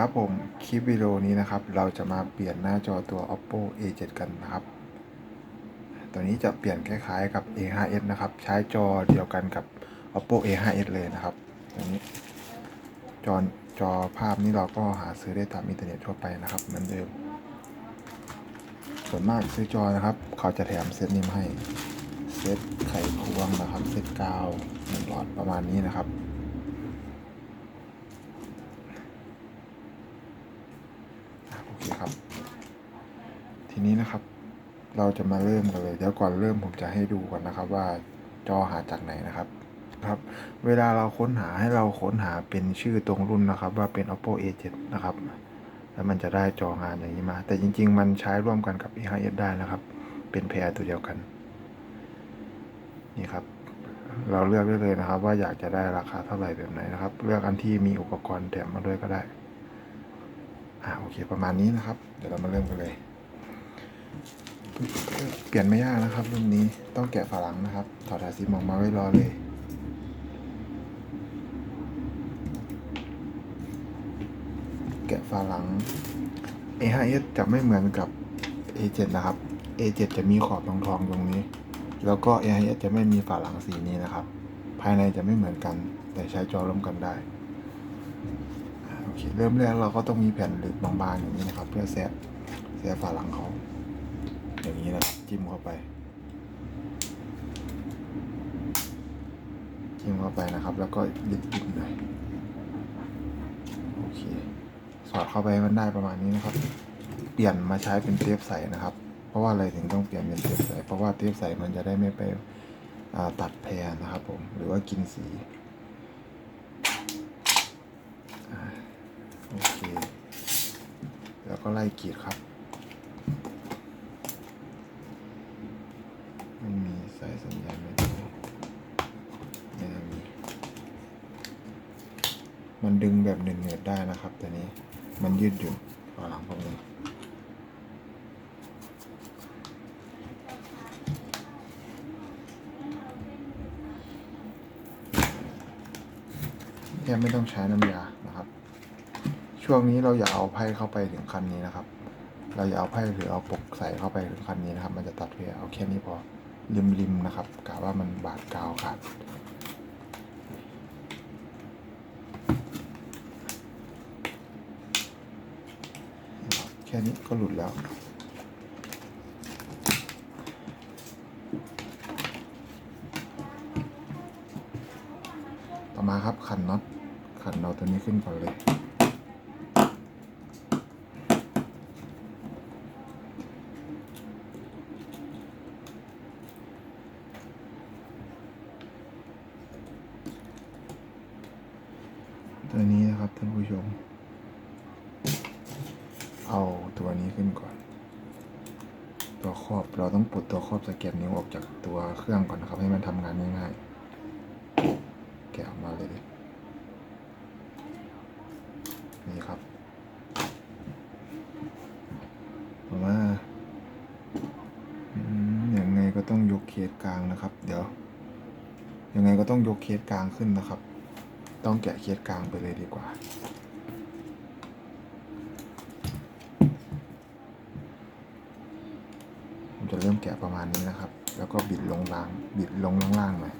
ครับผมคลิปวิดีโอนี้นะครับ เราจะมาเปลี่ยนหน้าจอตัว oppo a7 กันนะครับ ตัวนี้จะเปลี่ยนคล้ายๆกับ a5s นะครับ ใช้จอเดียวกันกับ oppo a5s เลยนะครับตัวนี้จอจอภาพนี้เราก็หาซื้อได้ตามอินเทอร์เน็ตทั่วไปนะครับเหมือนเดิม ส่วนมากซื้อจอนะครับ เขาจะแถมเซตนี้มาให้ เซตไขควงนะครับ เซตกาวหนึ่งหลอดประมาณนี้นะครับ อะโอเคครับ ทีนี้นะครับ เราจะมาเริ่มกันเลยเดี๋ยวก่อนเริ่มผมจะให้ดูก่อนนะครับ ว่าจอหาจากไหนนะครับครับ เวลาเราค้นหาให้เราค้นหาเป็นชื่อตรงรุ่นนะครับ ว่าเป็น oppo a7 นะครับ แล้วมันจะได้จองานอย่างนี้มา แต่จริง ๆ มันใช้ร่วมกันกับ a5s ได้นะครับ เป็นแพรตัวเดียวกัน นี่ครับ เราเลือกได้เลยนะครับ ว่าอยากจะได้ราคาเท่าไหร่แบบไหนนะครับ เลือกอันที่มีอุปกรณ์แถมมาด้วยก็ได้ อ่าโอเค ประมาณนี้นะครับ เดี๋ยวเรามาเริ่มกันเลย เปลี่ยนไม่ยากนะครับรุ่นนี้ต้องแกะฝาหลังนะครับ ถอดหาซิมออกมาไว้รอเลย แกะฝาหลัง A5s จะไม่เหมือนกับ A7 นะครับ A7 จะมีขอบทองทองๆตรงนี้ แล้วก็ A5s จะไม่มีฝาหลังสีนี้นะครับ ภายในจะไม่เหมือนกัน แต่ใช้จอร่วมกันได้โอเคเริ่มแรกเราก็ต้องมีแผ่นหรือบางๆอย่างนี้นะครับ เพื่อแซะแซะฝาหลังเขา อย่างนี้นะจิ้มเข้าไป จิ้มเข้าไปนะครับ แล้วก็ดิบๆหน่อยโอเค สอดเข้าไปมันได้ประมาณนี้นะครับ เปลี่ยนมาใช้เป็นเทปใสนะครับ เพราะว่าอะไรถึงต้องเปลี่ยนเป็นเทปใส เพราะว่าเทปใสมันจะได้ไม่ไปตัดแพรนะครับผม หรือว่ากินสีโอเค แล้วก็ไล่กรีดครับ มันมีสายสัญญาณไหมไม่น่ามี มันดึง แบบเหนืดๆได้นะครับแต่นี้มันยืดหยุ่นฝาหลังพวกนี้แทบไม่ต้องใช้น้ำยานะครับ ช่วงนี้เราอย่าเอาไพ่เข้าไปถึงคันนี้นะครับ เราอย่าเอาไพ่หรือเอาปกใส่เข้าไปถึงคันนี้นะครับ มันจะตัดเพลเอาแค่นี้พอริมๆนะครับกะว่ามันบาดกาวขาด แค่นี้ก็หลุดแล้ว ต่อมาครับขันน็อตขันเราตัวนี้ขึ้นก่อนเลย ตัวนี้นะครับท่านผู้ชม เอาตัวนี้ขึ้นก่อน ตัวครอบเราต้องปลดตัวครอบสแกนนิ้วออกจากตัวเครื่องก่อนนะครับ ให้มันทำงานง่ายๆแกะออกมาเลยดินี่ครับออกมาอืมยังไงก็ต้องยกเคสกลางนะครับ เดี๋ยว ยังไงก็ต้องยกเคสกลางขึ้นนะครับ ต้องแกะเคสกลางไปเลยดีกว่า ผมจะเริ่มแกะประมาณนี้นะครับ แล้วก็บิดลงล่าง บิดลงล่างๆหน่อย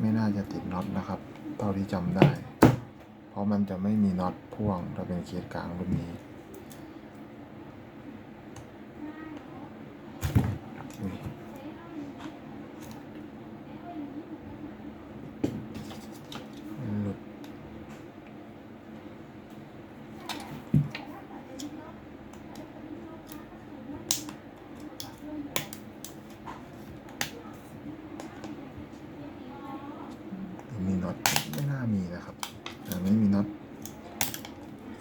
ไม่น่าจะติดน็อตนะครับ เท่าที่จำได้ เพราะมันจะไม่มีน็อตพ่วงถ้าเป็นเคสกลางรุ่นนี้อุ๊ยมันหลุด มีน็อตไม่น่ามีนะครับแต่ไม่มีน็อต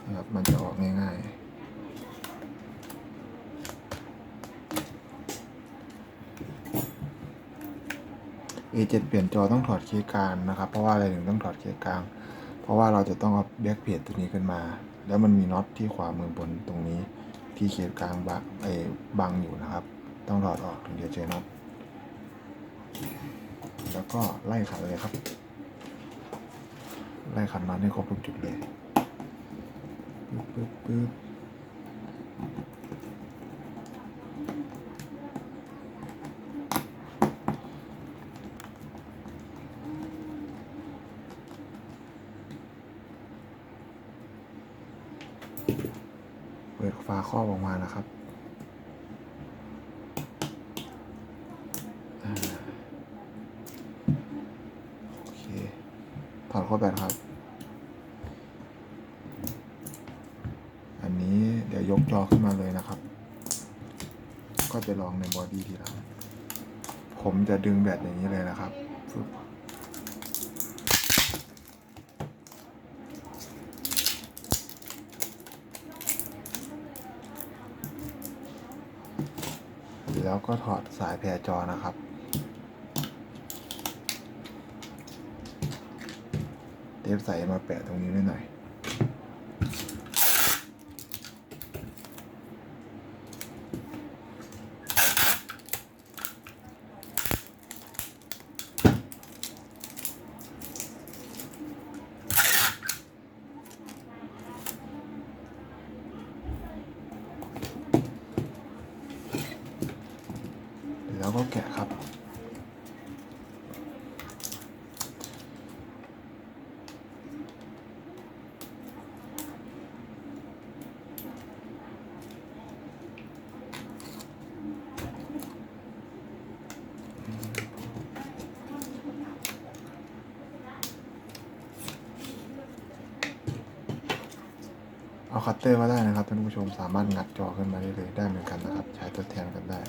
นะครับ มันจะออกง่ายๆ A7 เปลี่ยนจอต้องถอดเคสกลางนะครับ เพราะว่าอะไรถึงต้องถอดเคสกลาง เพราะว่าเราจะต้องเอาแบ็กเพจตัวนี้ขึ้นมา แล้วมันมีน็อตที่ขวามือบนตรงนี้ที่เคสกลางบังไอ้บังอยู่นะครับ ต้องถอดออกถึงจะเจอน็อตแล้วก็ไล่ขันเลยครับ ไล่ขันน็อตให้ครบทุกจุดเลย ปึ๊บปึ๊บปึ๊บเปิดฝาครอบออกมานะครับ อ่าโอเค ถอดข้อแบตครับ อันนี้เดี๋ยวยกจอขึ้นมาเลยนะครับ ก็จะลองในบอดี้ทีหลัง ผมจะดึงแบตอย่างนี้เลยนะครับฟึบ แล้วก็ถอดสายแพรจอนะครับ เทปใสมาแปะตรงนี้ไว้หน่อย คัตเตอร์มาได้นะครับท่านผู้ชมสามารถงัดจอขึ้นมาได้เลยได้เหมือนกันนะครับ ใช้ทดแทนกันได้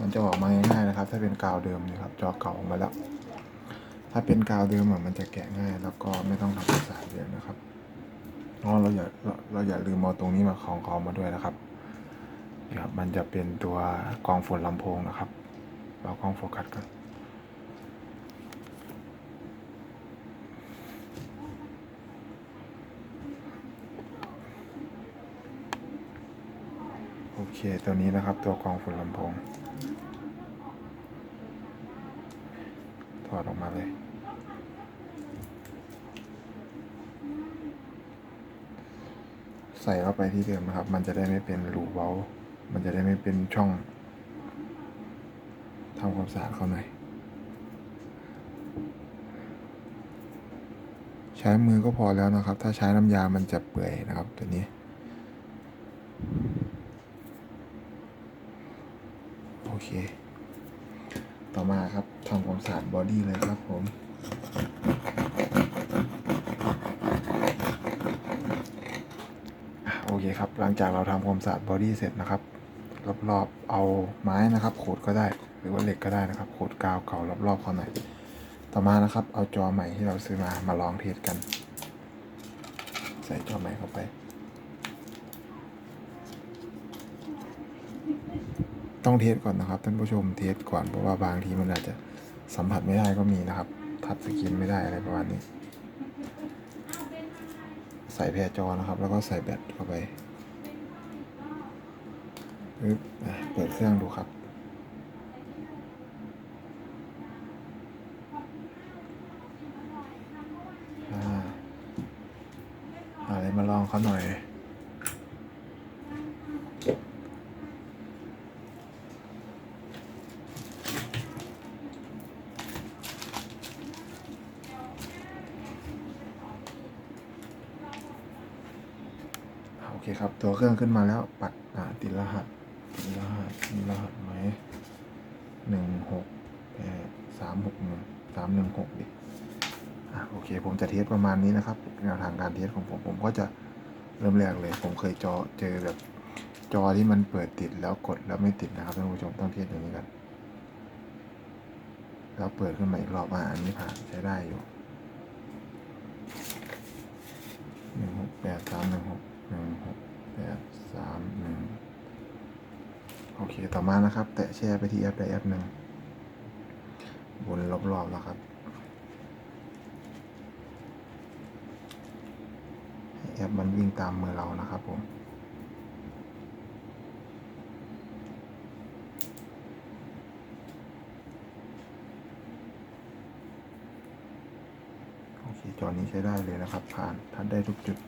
มันจะออกมาง่ายๆนะครับ ถ้าเป็นกาวเดิมนะครับ จอเก่าออกมาแล้ว ถ้าเป็นกาวเดิมอะมันจะแกะง่าย แล้วก็ไม่ต้องทำความสาดเยอะนะครับอ๋อเราอย่าเราอย่าลืมเอาตรงนี้มาของเขามาด้วยนะครับนี่ครับมันจะเป็นตัวกองฝุ่นลำโพงนะครับ เรากล้องโฟกัสกันโอเค ตัวนี้นะครับตัวกรองฝุ่นลำโพงถอดออกมาเลย ใส่เข้าไปที่เดิมนะครับ มันจะได้ไม่เป็นรูเว้ามันจะได้ไม่เป็นช่อง ทำความสะอาดเขาหน่อย ใช้มือก็พอแล้วนะครับ ถ้าใช้น้ำยามันจะเปื่อยนะครับตัวนี้ โอเค ต่อมาครับทำความสะอาดบอดี้เลยครับผมโอเคครับ หลังจากเราทำความสะอาดบอดี้เสร็จนะครับ รอบๆเอาไม้นะครับขูดก็ได้ หรือว่าเหล็กก็ได้นะครับขูดกาวเก่ารอบๆเขาหน่อยต่อมานะครับ เอาจอใหม่ที่เราซื้อมามาลองเทสกัน ใส่จอใหม่เข้าไป ต้องเทสก่อนนะครับท่านผู้ชมเทสก่อนเพราะว่าบางทีมันอาจจะสัมผัสไม่ได้ก็มีนะครับ ทัดสกรีนไม่ได้อะไรประมาณนี้ ใส่แพรจอนะครับ แล้วก็ใส่แบตเข้าไป เปิดเครื่องดูครับอ่าเอาอะไรมาลองเขาหน่อย โอเคครับ ตัวเครื่องขึ้นมาแล้วปัดอ่าติดรหัส ติดรหัสมีรหัสไหมหนึ่งหกแปดสามหกหนึ่งสามหนึ่งหกดิอะโอเค ผมจะเทสประมาณนี้นะครับแนวทางการเทสของผมผมก็จะเริ่มแรกเลย ผมเคยจอเจอแบบจอที่มันเปิดติดแล้วกดแล้วไม่ติดนะครับท่านผู้ชมต้องเทสอย่างนี้กัน แล้วเปิดขึ้นมาอีกรอบอะอันนี้ผ่านใช้ได้อยู่หนึ่งหกแปดสามหนึ่งหกหนึ่งหกแปด เคต่อมานะครับ แตะแชร์ไปที่แอปใดแอปหนึ่งวนรอบๆแล้วครับแอปมันวิ่งตามมือเรานะครับผมโอเคจอนี้ใช้ได้เลยนะครับ ผ่านทัดได้ทุกจุด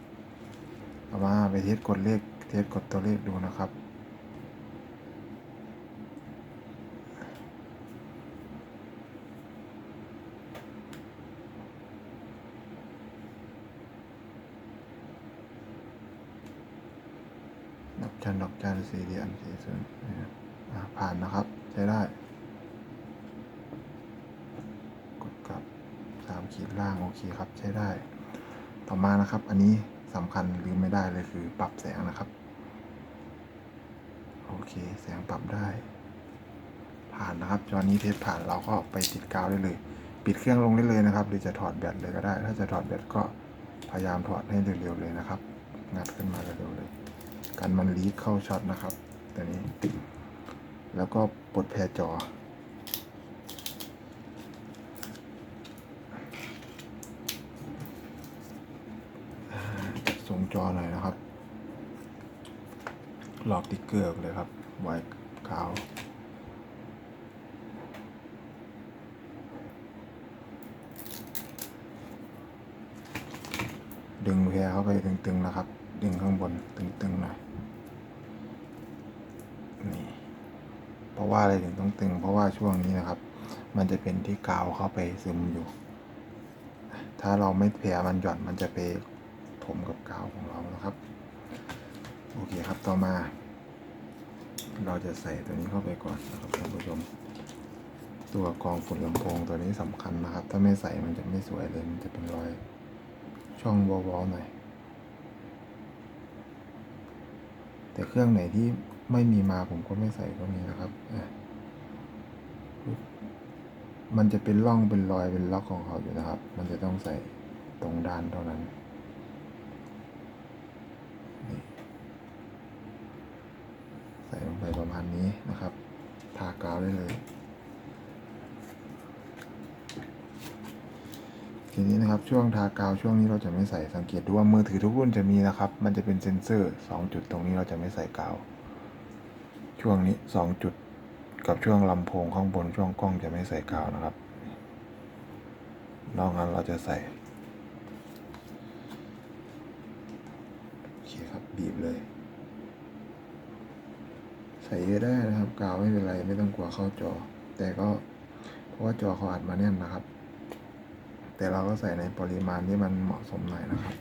เอามาไปเทสกดเลขเทสกดตัวเลขดูนะครับ ดอกจันดอกจันสี่เหลี่ยมสี่ศูนย์นะครับผ่านนะครับ ใช้ได้ กดกลับสามขีดล่างโอเคครับ ใช้ได้ ต่อมานะครับ อันนี้สำคัญลืมไม่ได้เลยคือปรับแสงนะครับ โอเค แสงปรับได้ ผ่านนะครับจอนี้เทสผ่านเราก็ไปติดกาวได้เลย ปิดเครื่องลงได้เลยนะครับ หรือจะถอดแบตเลยก็ได้ ถ้าจะถอดแบตก็พยายามถอดให้เร็วๆเลยนะครับ งัดขึ้นมาเร็วๆเลย กันมันลีกเข้าช็อตนะครับ ตัวนี้แล้วก็ปลดแพรจอ ส่งจอหน่อยนะครับ หลอกติ๊กเกอร์เลยครับไว้ขาวดึงแพรเข้าไปตึงๆนะครับ ดึงข้างบนตึงๆหน่อย นี่ เพราะ ว่าอะไรถึงต้องตึง เพราะว่าช่วงนี้นะครับ มันจะเป็นที่กาวเข้าไปซึมอยู่ ถ้าเราไม่แผลมันหย่อนมันจะไปถมกับกาวของเรานะครับ โอเคครับต่อมา เราจะใส่ตัวนี้เข้าไปก่อนนะครับท่านผู้ชม ตัวกรองฝุ่นลำโพงตัวนี้สำคัญนะครับ ถ้าไม่ใส่มันจะไม่สวยเลย มันจะเป็นรอยช่องวอลๆหน่อยแต่เครื่องไหนที่ ไม่มีมาผมก็ไม่ใส่ก็มีนะครับ มันจะเป็นร่องเป็นรอยเป็นล็อกของเขาอยู่นะครับ มันจะต้องใส่ตรงด้านเท่านั้นใส่ลงไปประมาณนี้นะครับ ทากาวได้เลย ทีนี้นะครับช่วงทากาวช่วงนี้เราจะไม่ใส่สังเกตดูว่ามือถือทุกรุ่นจะมีนะครับ มันจะเป็นเซ็นเซอร์สองจุดตรงนี้เราจะไม่ใส่กาว ช่วงนี้สองจุดกับช่วงลำโพงข้างบนช่วงกล้องจะไม่ใส่กาวนะครับ นอกนั้นเราจะใส่โอเคครับบีบเลย ใส่เยอะได้นะครับ กาวไม่เป็นไรไม่ต้องกลัวเข้าจอ แต่ก็เพราะว่าจอเขาอัดมาแน่นนะครับ แต่เราก็ใส่ในปริมาณที่มันเหมาะสมหน่อยนะครับ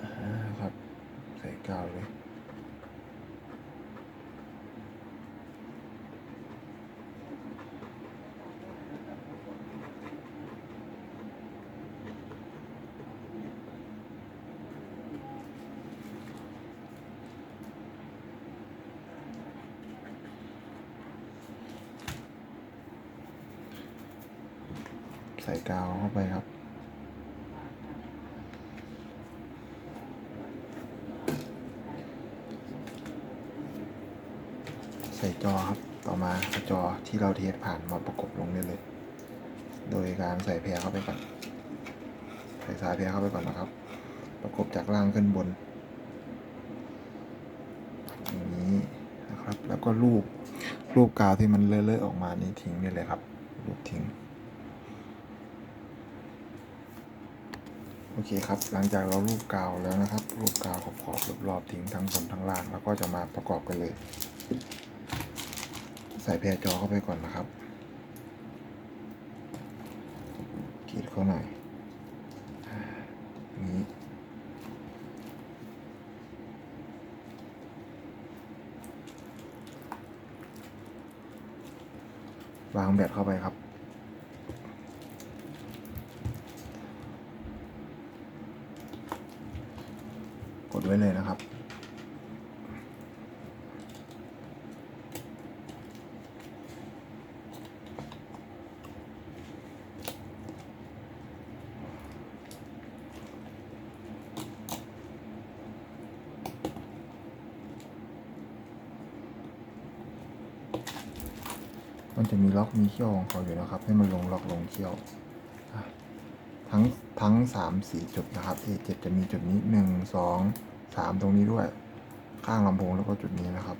อ่าครับ ใส่กาวเลย ใส่กาวเข้าไปครับ ใส่จอครับต่อมาจอที่เราเทสผ่านมาประกบลงได้เลย โดยการใส่แพรเข้าไปก่อนใส่สายแพรเข้าไปก่อนนะครับ ประกบจากล่างขึ้นบนอย่างนี้นะครับแล้วก็รูปรูปกาวที่มันเลอะๆออกมานี่ทิ้งนี่เลยครับรูปทิ้ง โอเคครับ หลังจากเรารูปกาวแล้วนะครับรูปกาวขอบขอบๆรอบๆทิ้งทั้งบนทั้งล่าง แล้วก็จะมาประกอบกันเลย ใส่แพรจอเข้าไปก่อนนะครับกีดเข้าหน่อยนี้วางแบตเข้าไปครับ กดไว้เลยนะครับ มันจะมีล็อกมีเขี้ยวของเขาอยู่นะครับ ให้มันลงล็อกลงเขี้ยว ทั้งทั้งสามสี่จุดนะครับ A7 จะมีจุดนี้หนึ่งสองสามตรงนี้ด้วย ข้างลำโพงแล้วก็จุดนี้นะครับ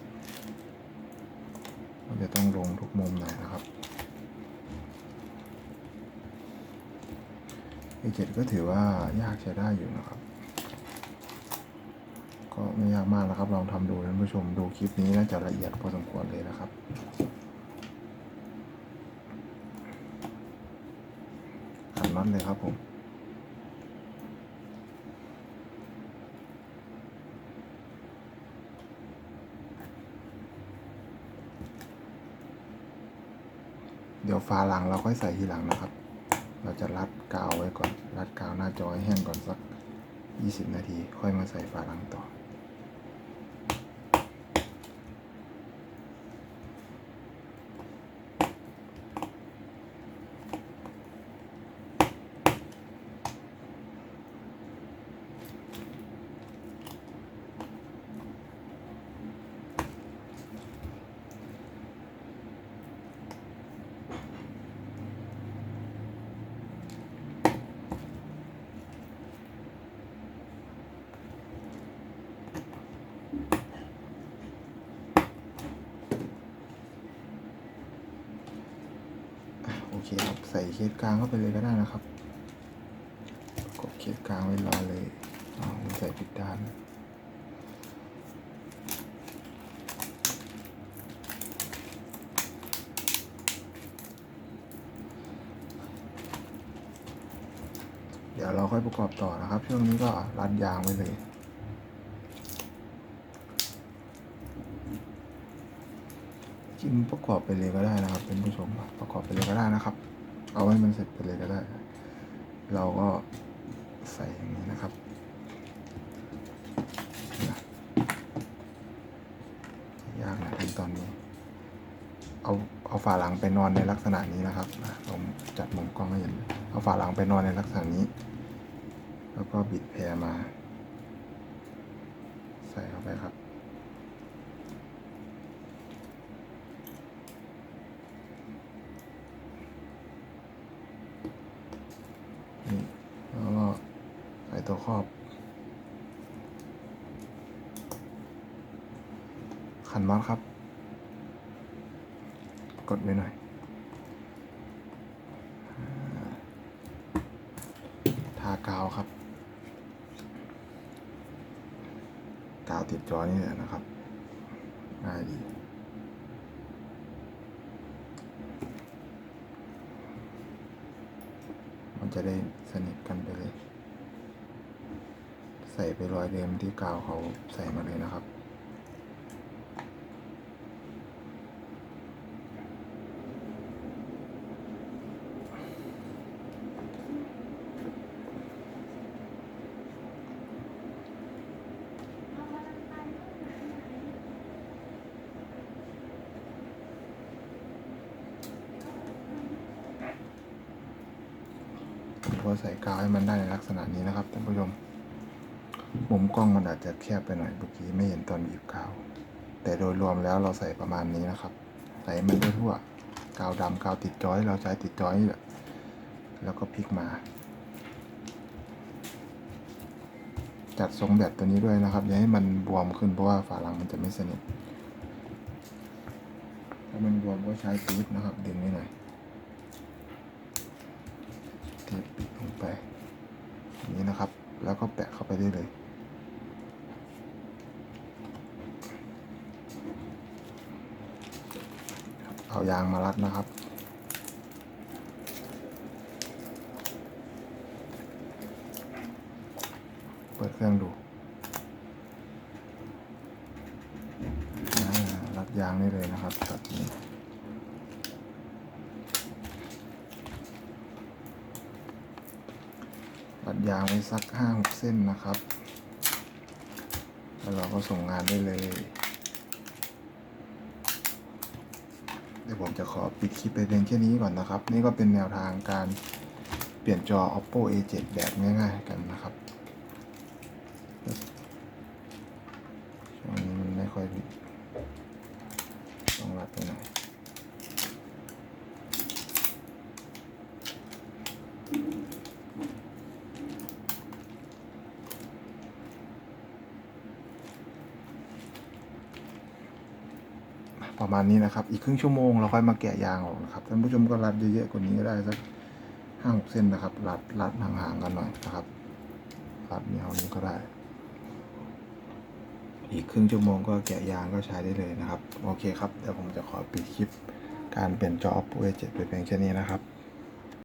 มันจะต้องลงทุกมุมหน่อยนะครับ A7 ก็ถือว่ายากใช้ได้อยู่นะครับ ก็ไม่ยากมากนะครับ ลองทำดูท่านผู้ชมดูคลิปนี้น่าจะละเอียดพอสมควรเลยนะครับ ขันน็อตเลยครับผมเดี๋ยวฝาหลังเราค่อยใส่ทีหลังนะครับ เราจะรัดกาวไว้ก่อน รัดกาวหน้าจอให้แห้งก่อนสัก 20 นาที ค่อยมาใส่ฝาหลังต่อเคครับ ใส่เคสกลางเข้าไปเลยก็ได้นะครับกดเคสกลางไว้รอเลยอ๋อผมใส่ผิดด้านเดี๋ยวเราค่อยประกอบต่อนะครับ ช่วงนี้ก็รัดยางไว้เลยจริงประกอบไปเลยก็ได้นะครับเป็นผู้ชมประกอบไปเลยก็ได้นะครับ เอาให้มันเสร็จไปเลยก็ได้ เราก็ใส่อย่างนี้นะครับ ยากนะขั้นตอนนี้ เอาเอาฝาหลังไปนอนในลักษณะนี้นะครับนะผมจัดมุมกล้องให้เห็น เอาฝาหลังไปนอนในลักษณะนี้ แล้วก็บิดแพรมา ใส่เข้าไปครับ นี่แล้วก็ใส่ ตัวครอบขันน็อตครับ กดไว้หน่อยทากาวครับ กาวติดจอนี่แหละนะครับง่ายดีมันจะได้สนิทกันไปเลย ใส่ไปรอยเดิมที่กาวเขาใส่มาเลยนะครับผมก็ใส่กาวให้มันได้ในลักษณะนี้นะครับท่านผู้ชม มุมกล้องมันอาจจะแคบไปหน่อยเมื่อกี้ไม่เห็นตอนบีบกาว แต่โดยรวมแล้วเราใส่ประมาณนี้นะครับ ใส่มันทั่วๆกาวดำกาวติดจอย เราใช้ติดจอยนี่แหละแล้วก็พลิกมา จัดทรงแบบตัวนี้ด้วยนะครับอย่าให้มันบวมขึ้นเพราะว่าฝาหลังมันจะไม่สนิทถ้ามันบวมก็ใช้ปี๊บนะครับดึงไว้หน่อยทปปิดลงไปอย่างนี้นะครับ แล้วก็แปะเข้าไปได้เลย เอายางมารัดนะครับ เปิดเครื่องดูรัดยางได้เลยนะครับช็อตนี้รัดยางไว้สักห้าหกเส้นนะครับ แล้วเราก็ส่งงานได้เลย เดี๋ยว ผมจะขอปิดคลิปไปเพียงแค่นี้ก่อนนะครับ นี่ก็เป็นแนวทางการเปลี่ยนจอ oppo a7 แบบง่ายๆกันนะครับช่วงนี้มันไม่ค่อยต้องรัดไปหน่อย มาณนี้นะครับ อีกครึ่งชั่วโมงเราค่อยมาแกะยางออกนะครับท่านผู้ชมก็รัดเยอะๆกว่านี้ก็ได้สักห้าหกเส้นนะครับ รัดรัดห่างๆกันหน่อยนะครับ รัดแนวนี้ก็ได้ อีกครึ่งชั่วโมงก็แกะยางก็ใช้ได้เลยนะครับ โอเคครับเดี๋ยวผมจะขอปิดคลิปการเปลี่ยนจอ Oppo A7 ไปเพียงแค่นี้นะครับ